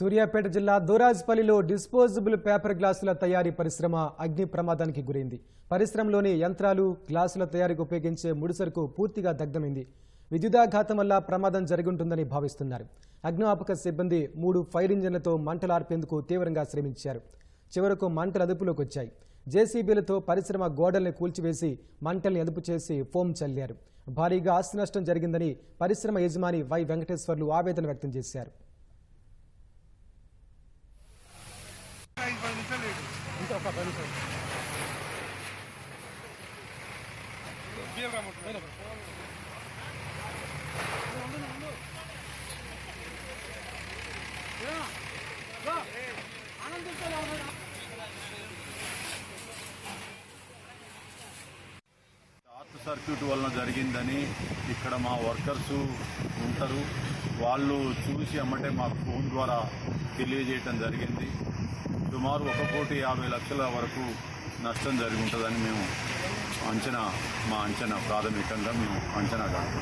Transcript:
సూర్యాపేట జిల్లా దూరాజ్పల్లిలో disposable paper గ్లాసుల తయారీ పరిశ్రమ అగ్ని ప్రమాదానికి గురైంది. పరిశ్రమలోని యంత్రాలు గ్లాసుల తయారీకి ఉపయోగించే ముడిసరుకు పూర్తిగా దగ్ధమైంది. విద్యుదాఘాతం వల్ల ప్రమాదం జరుగుంటుందని భావిస్తున్నారు. అగ్నిమాపక సిబ్బంది మూడు ఫైర్ ఇంజన్లతో మంటలు ఆర్పేందుకు తీవ్రంగా శ్రమించారు. చివరకు మంటలు అదుపులోకి వచ్చాయి. జేసీబీలతో పరిశ్రమ గోడల్ని కూల్చివేసి మంటల్ని అదుపు చేసి ఫోమ్ చల్లారు. భారీగా ఆస్తి నష్టం జరిగిందని పరిశ్రమ యజమాని వై వెంకటేశ్వర్లు ఆవేదన వ్యక్తం చేశారు. షార్ట్ సర్క్యూట్ వలన జరిగిందని ఇక్కడ మా వర్కర్స్ ఉంటారు. వాళ్ళు చూసి అమ్మటే మాకు ఫోన్ ద్వారా తెలియజేయటం జరిగింది. సుమారు ఒక కోటి యాభై లక్షల వరకు నష్టం జరిగి ఉంటుందని మేము అంచనా మా అంచనా ప్రాథమికంగా మేము అంచనా కాదు